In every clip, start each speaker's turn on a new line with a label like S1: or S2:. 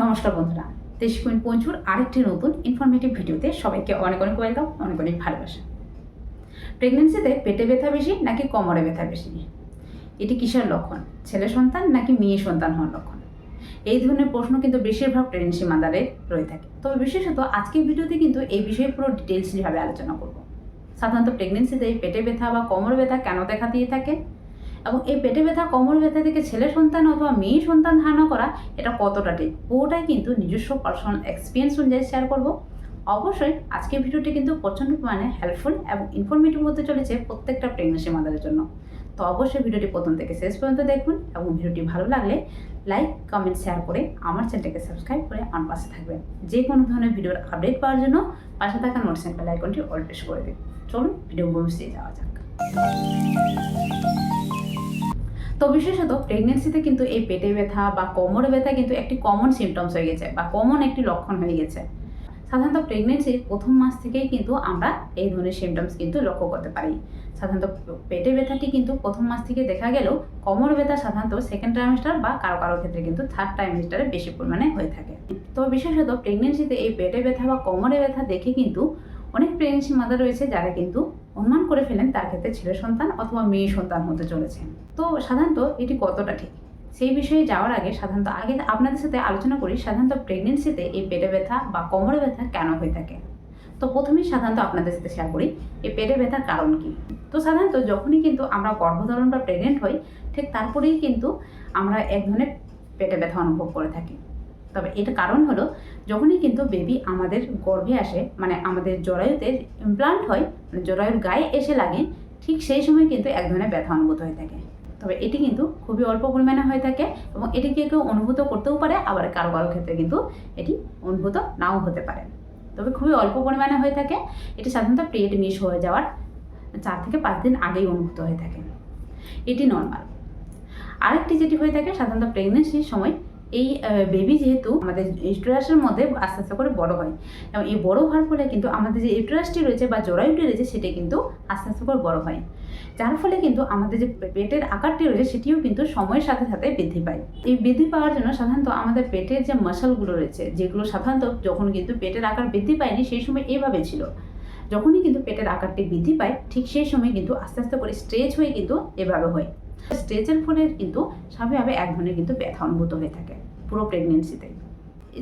S1: নমস্কার বন্ধুরা দেশ কুইন পঞ্চুর আরেকটি নতুন ইনফরমেটিভ ভিডিওতে সবাইকে অনেক অনেক ওয়েলকাম অনেক অনেক ভালোবাসা। প্রেগনেন্সিতে পেটে ব্যথা বেশি নাকি কোমরে ব্যথা বেশি? এটি কিসের লক্ষণ? ছেলে সন্তান নাকি মেয়ে সন্তান হওয়ার লক্ষণ? এই ধরনের প্রশ্ন কিন্তু বেশিরভাগ প্রেগনেন্সি মাদারে রয়ে থাকে। তবে বিশেষত আজকের ভিডিওতে কিন্তু এই বিষয়ে পুরো ডিটেলসভাবে আলোচনা করব। সাধারণত প্রেগনেন্সিতে পেটে ব্যথা বা কোমর ব্যথা কেন দেখা দিয়ে থাকে? এবং এই পেটে ব্যথা, কোমর ব্যথা থেকে ছেলে সন্তান অথবা মেয়ে সন্তান ধারণা করা, এটা কতটা ঠিক? পুরোটাই কিন্তু নিজস্ব পার্সোনাল এক্সপিরিয়েন্স অনুযায়ী শেয়ার করব। অবশ্যই আজকের ভিডিওটি কিন্তু প্রচণ্ড পরিমাণে হেল্পফুল এবং ইনফরমেটিভ হতে চলেছে প্রত্যেকটা প্রেগনেন্সি মাদারের জন্য। তো অবশ্যই ভিডিওটি প্রথম থেকে শেষ পর্যন্ত দেখুন এবং ভিডিওটি ভালো লাগলে লাইক কমেন্ট শেয়ার করে আমার চ্যানেলটাকে সাবস্ক্রাইব করে আমার পাশে থাকবেন। যে কোনো ধরনের ভিডিওর আপডেট পাওয়ার জন্য পাশে থাকা নোটিফিকেশন বেল আইকনটি অল প্রেস করে দিন। চলুন ভিডিও বসিয়ে যাওয়া যাক। তো বিশেষত প্রেগনেন্সিতে কিন্তু এই পেটে ব্যথা বা কোমরে ব্যথা কিন্তু একটি কমন সিমটমস হয়ে গেছে বা কমন একটি লক্ষণ হয়ে গেছে। সাধারণত প্রেগনেন্সির প্রথম মাস থেকেই কিন্তু আমরা এই ধরনের সিমটমস কিন্তু লক্ষ্য করতে পারি। সাধারণত পেটে ব্যথাটি কিন্তু প্রথম মাস থেকে দেখা গেলেও কোমর ব্যথা সাধারণত সেকেন্ড ট্রাইমেস্টার বা কারও কারও ক্ষেত্রে কিন্তু থার্ড ট্রাইমেস্টারে বেশি পরিমাণে হয়ে থাকে। তো বিশেষত প্রেগনেন্সিতে এই পেটে ব্যথা বা কোমরে ব্যথা দেখে কিন্তু অনেক প্রেগনেন্সি মাদার রয়েছে যারা কিন্তু অনুমান করে ফেলেন তার ক্ষেত্রে ছেলে সন্তান অথবা মেয়ে সন্তান হতে চলেছে। তো সাধারণত এটি কতটা ঠিক? সেই বিষয়ে যাওয়ার আগে সাধারণত আগে আপনাদের সাথে আলোচনা করি সাধারণত প্রেগনেন্সিতে এই পেটে ব্যথা বা কোমরে ব্যথা কেন হয়ে থাকে? তো প্রথমেই সাধারণত আপনাদের সাথে শেয়ার করি এই পেটে ব্যথার কারণ কি? তো সাধারণত যখনই কিন্তু আমরা গর্ভধারণ বা প্রেগনেন্ট হই, ঠিক তারপরেই কিন্তু আমরা এক ধরনের পেটে ব্যথা অনুভব করে থাকি। তবে এটা কারণ হলো, যখনই কিন্তু বেবি আমাদের গর্ভে আসে মানে আমাদের জরায়ুতে ইমপ্লান্ট হয় মানে জরায়ুর গায়ে এসে লাগে, ঠিক সেই সময় কিন্তু এক ধরনের ব্যথা অনুভূত হয়ে থাকে। তবে এটি কিন্তু খুবই অল্প পরিমাণে হয়ে থাকে এবং এটিকে কেউ অনুভূত করতেও পারে, আবার কারও কারও ক্ষেত্রে কিন্তু এটি অনুভূত নাও হতে পারে। তবে খুবই অল্প পরিমাণে হয়ে থাকে। এটি সাধারণত পেট মিস হয়ে যাওয়ার চার থেকে পাঁচ দিন আগেই অনুভূত হয়ে থাকে। এটি নর্মাল আরেকটি যেটি হয়ে থাকে, সাধারণত প্রেগনেন্সির সময় এই বেবি যেহেতু আমাদের ইউটেরাসের মধ্যে আস্তে আস্তে করে বড় হয়। এবং এই বড় হওয়ার ফলে কিন্তু আমাদের যে ইউটেরাসটি রয়েছে বা জরায়ুটি রয়েছে, সেটি কিন্তু আস্তে আস্তে করে বড় হয়। যার ফলে কিন্তু আমাদের যে পেটের আকারটি রয়েছে, সেটিও কিন্তু সময়ের সাথে সাথে বৃদ্ধি পায়। এই বৃদ্ধি পাওয়ার জন্য সাধারণত আমাদের পেটের যে মাসলগুলো রয়েছে, যেগুলো সাধারণত যখন কিন্তু পেটের আকার বৃদ্ধি পায়নি, সেই সময় এইভাবে ছিল। যখনই কিন্তু পেটের আকারটি বৃদ্ধি পায়, ঠিক সেই সময় কিন্তু আস্তে আস্তে করে স্ট্রেচ হয়ে কিন্তু এভাবে হয়। স্ট্রেচের ফলে কিন্তু স্বাভাবিকভাবে এক ধরনের কিন্তু ব্যথা অনুভূত হয়ে থাকে। পুরো প্রেগনেন্সিতে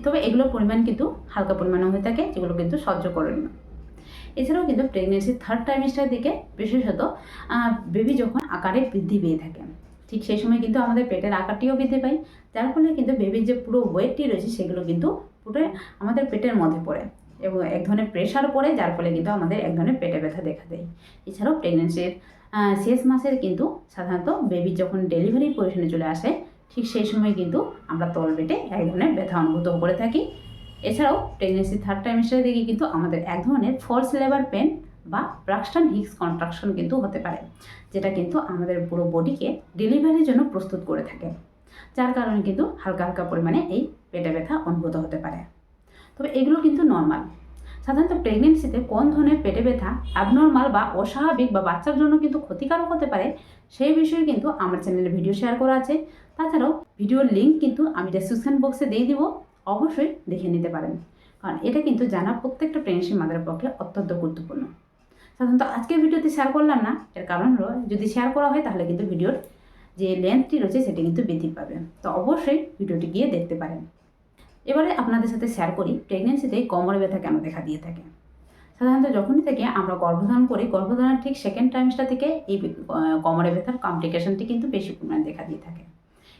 S1: তবে এগুলোর পরিমাণ কিন্তু হালকা পরিমাণে হয়ে থাকে, যেগুলো কিন্তু সহ্য করেন না। এছাড়াও কিন্তু প্রেগনেন্সির থার্ড ট্রাইমেস্টারের দিকে বিশেষত বেবি যখন আকারে বৃদ্ধি পেয়ে থাকে, ঠিক সেই সময় কিন্তু আমাদের পেটের আকারটিও বৃদ্ধি পায়। যার ফলে কিন্তু বেবির যে পুরো ওয়েটটি রয়েছে, সেগুলো কিন্তু পুরো আমাদের পেটের মধ্যে পড়ে এবং এক ধরনের প্রেশার পড়ে, যার ফলে কিন্তু আমাদের এক ধরনের পেটে ব্যথা দেখা দেয়। এছাড়াও প্রেগনেন্সির শেষ মাসের কিন্তু সাধারণত বেবি যখন ডেলিভারি পজিশনে চলে আসে ঠিক সেই সময় কিন্তু আমরা তল পেটে এক ধরনের ব্যথা অনুভূত করে থাকি। এছাড়াও প্রেগনেন্সি থার্ড টাইমেস্টারের দিকে কিন্তু আমাদের এক ধরনের ফলস লেবার পেন বা ব্রাক্সটান হিক্স কন্ট্রাকশন কিন্তু হতে পারে, যেটা কিন্তু আমাদের পুরো বডিকে ডেলিভারির জন্য প্রস্তুত করে থাকে, যার কারণে কিন্তু হালকা হালকা পরিমাণে এই পেটে ব্যথা অনুভূত হতে পারে। তবে এগুলো কিন্তু নর্মাল সাধারণত প্রেগনেন্সিতে কোন ধরনের পেটে ব্যথা অ্যাবনর্মাল বা অস্বাভাবিক বা বাচ্চার জন্য কিন্তু ক্ষতিকারক হতে পারে, সেই বিষয়ে কিন্তু আমার চ্যানেলে ভিডিও শেয়ার করা আছে। তাছাড়াও ভিডিওর লিঙ্ক কিন্তু আমি ডেসক্রিপশন বক্সে দিয়ে দিব, অবশ্যই দেখে নিতে পারেন। কারণ এটা কিন্তু জানা প্রত্যেকটা প্রেগনেন্সি মাদারের পক্ষে অত্যন্ত গুরুত্বপূর্ণ। সাধারণত আজকের ভিডিওতে শেয়ার করলাম না, এর কারণ হলো যদি শেয়ার করা হয় তাহলে কিন্তু ভিডিওর যে লেন্থটি রয়েছে সেটি কিন্তু বৃদ্ধি পাবে। তো অবশ্যই ভিডিওটি গিয়ে দেখতে পারেন। এবারে আপনাদের সাথে শেয়ার করি প্রেগনেন্সিতে কোমরে ব্যথা কেন দেখা দিয়ে থাকে? সাধারণত যখনই থেকে আমরা গর্ভধারণ করি, গর্ভধারণের ঠিক সেকেন্ড টাইমসটা থেকে এই কোমরে ব্যথার কমপ্লিকেশনটি কিন্তু বেশি পরিমাণে দেখা দিয়ে থাকে।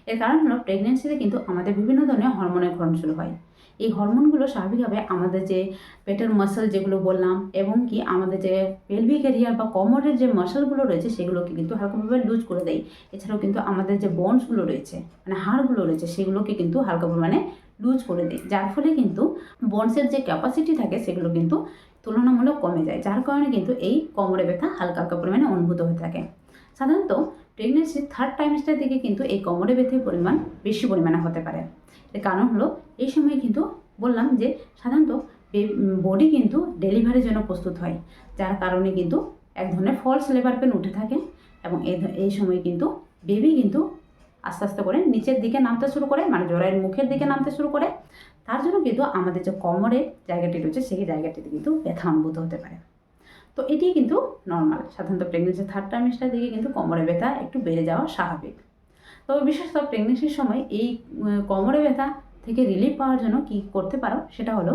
S1: এর কারণ হলো প্রেগনেন্সিতে কিন্তু আমাদের বিভিন্ন ধরনের হরমোনের ক্ষরণ শুরু হয়। এই হরমোনগুলো স্বাভাবিকভাবে আমাদের যে পেটের মাসল যেগুলো বললাম এবং কি আমাদের যে পেলভিক এরিয়া বা কোমরের যে মাসলগুলো রয়েছে সেগুলোকে কিন্তু হালকাভাবে লুজ করে দেয়। এছাড়াও কিন্তু আমাদের যে বোনসগুলো রয়েছে মানে হাড়গুলো রয়েছে, সেগুলোকে কিন্তু হালকা পরিমাণে লুজ করে দেয়। যার ফলে কিন্তু বোনসের যে ক্যাপাসিটি থাকে সেগুলো কিন্তু তুলনামূলক কমে যায়। যার কারণে কিন্তু এই কোমরে ব্যথা হালকা হালকা পরিমাণে অনুভূত হয়ে থাকে। সাধারণত প্রেগনেন্সির থার্ড টাইমস্টার দিকে কিন্তু এই কোমরে ব্যথার পরিমাণ বেশি পরিমাণে হতে পারে। এর কারণ হলো, এই সময় কিন্তু বললাম যে সাধারণত বডি কিন্তু ডেলিভারির জন্য প্রস্তুত হয়, যার কারণে কিন্তু এক ধরনের ফলস লেবার পেন উঠে থাকে এবং এই সময় কিন্তু বেবি কিন্তু আস্তে আস্তে করে নিচের দিকে নামতে শুরু করে মানে জরায়ের মুখের দিকে নামতে শুরু করে। তার জন্য কিন্তু আমাদের যে কোমরের জায়গাটি রয়েছে, সেই জায়গাটিতে কিন্তু ব্যথা অনুভূত হতে পারে। তো এটি কিন্তু নর্মাল সাধারণত প্রেগনেন্সি থার্ড ট্রাইমেস্টার দিকে কিন্তু কোমরে ব্যথা একটু বেড়ে যাওয়া স্বাভাবিক। তবে বিশেষত প্রেগনেন্সির সময় এই কোমরে ব্যথা থেকে রিলিফ পাওয়ার জন্য কী করতে পারো সেটা হলো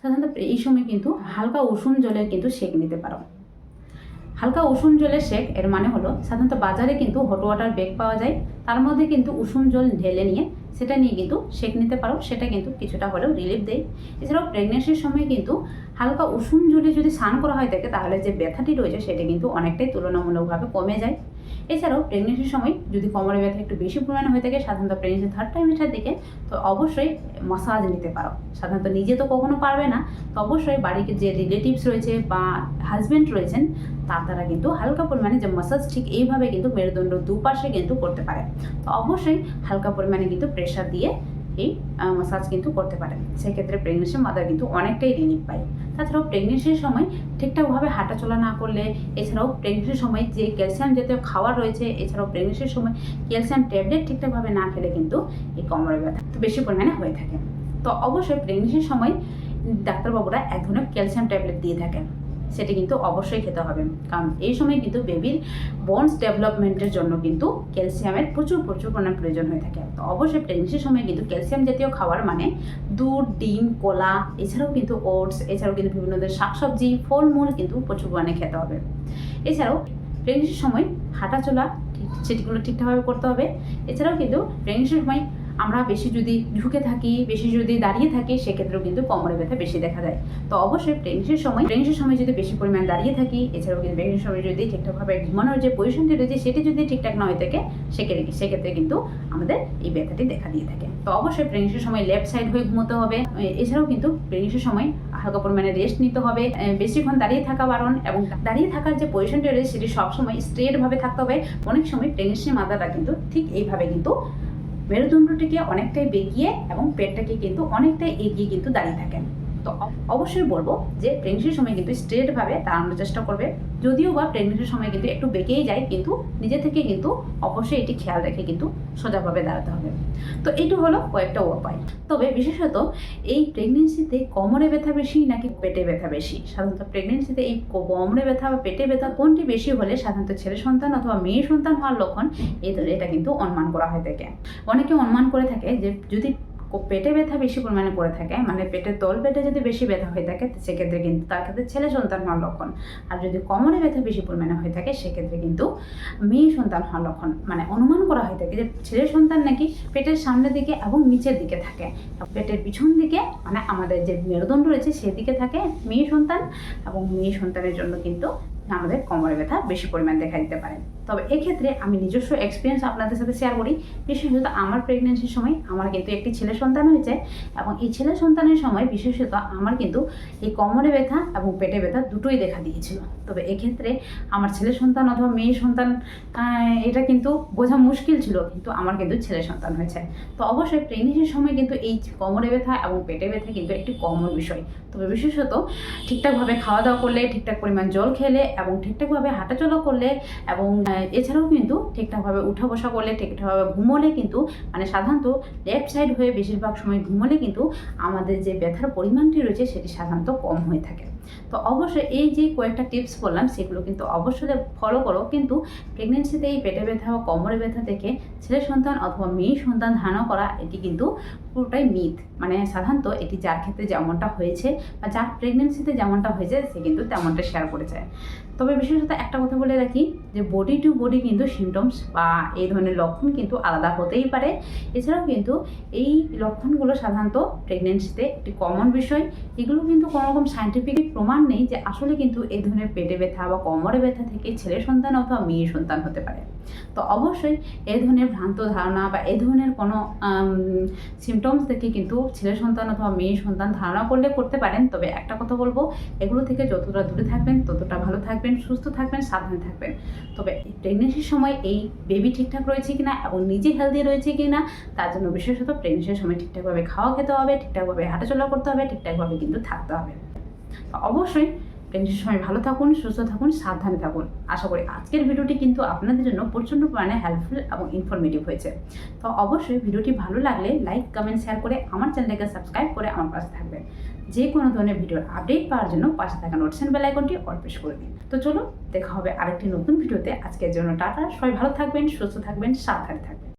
S1: সাধারণত এই সময় কিন্তু হালকা উষুম জলে কিন্তু সেঁক নিতে পারো। হালকা উষুম জলের শেক, এর মানে হলো সাধারণত বাজারে কিন্তু হট ওয়াটার বেগ পাওয়া যায়। তার মধ্যে কিন্তু উষুম জল ঢেলে নিয়ে সেটা নিয়ে কিন্তু সেক নিতে পারো। সেটা কিন্তু কিছুটা হলেও রিলিফ দেয়। এছাড়াও প্রেগনেন্সির সময় কিন্তু হালকা উষুম জলে যদি স্নান করা হয় থাকে তাহলে যে ব্যথাটি রয়েছে, সেটা কিন্তু অনেকটাই তুলনামূলকভাবে কমে যায়। এছাড়াও প্রেগনেন্সির সময় যদি কোমরে ব্যথা একটু বেশি পরিমাণে হয়ে থাকে, সাধারণত প্রেগনেন্সি থার্ড টাইমের দিকে, তো অবশ্যই মাসাজ নিতে পারো। সাধারণত নিজে তো কখনো পারবে না, তো অবশ্যই বাড়িতে যে রিলেটিভস রয়েছে বা হাজব্যান্ড রয়েছেন, তার তারা কিন্তু হালকা পরিমাণে যে মাসাজ ঠিক এইভাবে কিন্তু মেরুদণ্ড দুপাশে কিন্তু করতে পারে। তো অবশ্যই হালকা পরিমাণে কিন্তু প্রেশার দিয়ে এই মাসাজ কিন্তু করতে পারে সেক্ষেত্রে প্রেগনেন্সির মাদার কিন্তু অনেকটাই রিলিফ পায়। তাছাড়াও প্রেগনেন্সির সময় ঠিকঠাকভাবে হাঁটাচলা না করলে, এছাড়াও প্রেগনেন্সির সময় যে ক্যালসিয়াম জাতীয় খাবার রয়েছে, এছাড়াও প্রেগনেন্সির সময় ক্যালসিয়াম ট্যাবলেট ঠিকঠাকভাবে না খেলে কিন্তু এই কোমরের ব্যথা তো বেশি পরিমাণে হয়ে থাকে। তো অবশ্যই প্রেগনেন্সির সময় ডাক্তারবাবুরা এক ধরনের ক্যালসিয়াম ট্যাবলেট দিয়ে থাকেন। সেটি কিন্তু অবশ্যই খেতে হবে। কারণ এই সময় কিন্তু বেবির বোনস ডেভেলপমেন্টের জন্য কিন্তু ক্যালসিয়ামের প্রচুর প্রচুর পরিমাণ প্রয়োজন হয়ে থাকে। তো অবশ্যই প্রেগনেন্সির সময় কিন্তু ক্যালসিয়াম জাতীয় খাবার মানে দুধ, ডিম, কলা, এছাড়াও কিন্তু ওটস এছাড়াও কিন্তু বিভিন্ন ধরনের শাকসবজি, ফলমূল কিন্তু প্রচুর পরিমাণে খেতে হবে। এছাড়াও প্রেগনেন্সির সময় হাঁটাচলা সেটিগুলো ঠিকঠাকভাবে করতে হবে। এছাড়াও কিন্তু প্রেগনেন্সির সময় আমরা বেশি যদি ঝুঁকে থাকি, বেশি যদি দাঁড়িয়ে থাকি, সেক্ষেত্রেও কিন্তু কোমরে ব্যথা বেশি দেখা যায় তো অবশ্যই প্রেগনেন্সির সময় প্রেগনেন্সির সময় যদি বেশি পরিমাণ দাঁড়িয়ে থাকি, এছাড়াও কিন্তু প্রেগনেন্সির সময় যদি ঠিকঠাকভাবে ঘুমানোর যে পজিশনটি রয়েছে, সেটি যদি ঠিকঠাক না হয়ে থাকে সেক্ষেত্রে সেক্ষেত্রে কিন্তু আমাদের এই ব্যথাটি দেখা দিয়ে থাকে। তো অবশ্যই প্রেগনেন্সির সময় লেফট সাইড হয়ে ঘুমোতে হবে। এছাড়াও কিন্তু প্রেগনেন্সির সময় হালকা পরিমাণে রেস্ট নিতে হবে। বেশিক্ষণ দাঁড়িয়ে থাকা বারণ এবং দাঁড়িয়ে থাকার যে পজিশনটি রয়েছে, সেটি সবসময় স্ট্রেটভাবে থাকতে হবে। অনেক সময় প্রেগনেন্সির মাথাটা কিন্তু ঠিক এইভাবে কিন্তু মেরুদণ্ডটিকে অনেকটাই বেগিয়ে এবং পেটটাকে কিন্তু অনেকটাই এগিয়ে কিন্তু দাঁড়িয়ে থাকেন। তো অবশ্যই বলব যে প্রেগনেন্সির সময় কিন্তু স্ট্রেটভাবে দাঁড়ানোর চেষ্টা করবে। যদিও বা প্রেগনেন্সির সময় কিন্তু একটু বেঁকেই যায়, কিন্তু নিজে থেকে কিন্তু অবশ্যই এটি খেয়াল রেখে কিন্তু সোজাভাবে দাঁড়াতে হবে। তো এইটু হলো কয়েকটা উপায়। তবে বিশেষত এই প্রেগনেন্সিতে কোমরে ব্যথা বেশি নাকি পেটে ব্যথা বেশি? সাধারণত প্রেগনেন্সিতে এই কোমরে ব্যথা বা পেটে ব্যথা কোনটি বেশি হলে সাধারণত ছেলে সন্তান অথবা মেয়ে সন্তান হওয়ার লক্ষণ? এটা কিন্তু অনুমান করা হয়ে থাকে অনেকে অনুমান করে থাকে যে যদি কো- পেটে ব্যথা বেশি পরিমাণে করে থাকে মানে পেটের তল পেটে যদি বেশি ব্যথা হয়ে থাকে সেক্ষেত্রে কিন্তু তার ক্ষেত্রে ছেলে সন্তান হওয়ার লক্ষণ। আর যদি কোমরে ব্যথা বেশি পরিমাণে হয়ে থাকে, সেক্ষেত্রে কিন্তু মেয়ে সন্তান হওয়ার লক্ষণ। মানে অনুমান করা হয়ে থাকে যে ছেলে সন্তান নাকি পেটের সামনের দিকে এবং নিচের দিকে থাকে। পেটের পিছন দিকে মানে আমাদের যে মেরুদণ্ড রয়েছে সেদিকে থাকে মেয়ে সন্তান এবং মেয়ে সন্তানের জন্য কিন্তু আমাদের কোমরে ব্যথা বেশি পরিমাণ দেখা দিতে পারে। তবে এক্ষেত্রে আমি নিজস্ব এক্সপিরিয়েন্স আপনাদের সাথে শেয়ার করি। বিশেষত আমার প্রেগনেন্সির সময় আমার কিন্তু একটি ছেলে সন্তান হয়েছে এবং এই ছেলে সন্তানের সময় বিশেষত আমার কিন্তু এই কোমরে ব্যথা এবং পেটে ব্যথা দুটোই দেখা দিয়েছিল। তবে এক্ষেত্রে আমার ছেলে সন্তান অথবা মেয়ে সন্তান এটা কিন্তু বোঝা মুশকিল ছিল, কিন্তু আমার কিন্তু ছেলে সন্তান হয়েছে। তো অবশ্যই প্রেগনেন্সির সময় কিন্তু এই কোমরে ব্যথা এবং পেটে ব্যথা কিন্তু একটি কমন বিষয়। তবে বিশেষত ঠিকঠাকভাবে খাওয়া দাওয়া করলে, ঠিকঠাক পরিমাণ জল খেলে এবং ঠিকঠাকভাবে হাঁটাচলা করলে এবং এছাড়াও কিন্তু ঠিকঠাকভাবে উঠা বসা করলে, ঠিকঠাকভাবে ঘুমোলে কিন্তু মানে সাধারণত লেফট সাইড হয়ে বেশিরভাগ সময় ঘুমোলে কিন্তু আমাদের যে ব্যথার পরিমাণটি রয়েছে সেটি সাধারণত কম হয়ে থাকে। তো অবশ্যই এই যে কয়েকটা টিপস বললাম, সেগুলো কিন্তু অবশ্যই ফলো করো। কিন্তু প্রেগনেন্সিতে এই পেটে ব্যথা বা কোমরে ব্যথা থেকে ছেলে সন্তান অথবা মেয়ে সন্তান ধারণা করা, এটি কিন্তু পুরোটাই মিথ মানে সাধারণত এটি যার ক্ষেত্রে যেমনটা হয়েছে বা যার প্রেগনেন্সিতে যেমনটা হয়েছে, সে কিন্তু তেমনটা শেয়ার করেছে তবে বিশেষত একটা কথা বলে রাখি যে বডি টু বডি কিন্তু সিমটমস বা এই ধরনের লক্ষণ কিন্তু আলাদা হতেই পারে। এছাড়াও কিন্তু এই লক্ষণগুলো সাধারণত প্রেগনেন্সিতে একটি কমন বিষয়। এগুলো কিন্তু কোনো রকম সাইন্টিফিক প্রমাণ নেই যে আসলে কিন্তু এই ধরনের পেটে ব্যথা বা কোমরে ব্যথা থেকে ছেলে সন্তান অথবা মেয়ে সন্তান হতে পারে। তো অবশ্যই এই ধরনের ভ্রান্ত ধারণা বা এই ধরনের কোনো সিমটমস দেখে কিন্তু ছেলে সন্তান অথবা মেয়ে সন্তান ধারণা করলে করতে পারেন। তবে একটা কথা বলব, এগুলো থেকে যতটা দূরে থাকবেন, ততটা ভালো থাকবেন, সুস্থ থাকবেন, সাবধানে থাকবেন। তবে প্রেগনেন্সির সময় এই বেবি ঠিকঠাক রয়েছে কিনা এবং নিজে হেলদি রয়েছে কিনা, তার জন্য বিশেষত প্রেগনেন্সির সময় ঠিকঠাকভাবে খাওয়া খেতে হবে, ঠিকঠাকভাবে হাঁটাচলা করতে হবে, ঠিকঠাকভাবে কিন্তু থাকতে হবে। অবশ্যই প্রেগনেন্সির সময় ভালো থাকুন, সুস্থ থাকুন, সাবধানে থাকুন। আশা করি আজকের ভিডিওটি কিন্তু আপনাদের জন্য প্রচণ্ড পরিমাণে হেল্পফুল এবং ইনফরমেটিভ হয়েছে। তো অবশ্যই ভিডিওটি ভালো লাগলে লাইক কমেন্ট শেয়ার করে আমার চ্যানেলটাকে সাবস্ক্রাইব করে আমার পাশে থাকবেন। যে কোনো ধরনের ভিডিওর আপডেট পাওয়ার জন্য পাশে থাকা নোটিশন বেল আইকনটি প্রেস করে দিন। তো চলো দেখা হবে আরেকটি নতুন ভিডিওতে। আজকের জন্য টাটা। সবাই ভালো থাকবেন, সুস্থ থাকবেন, সাবধানে থাকবেন।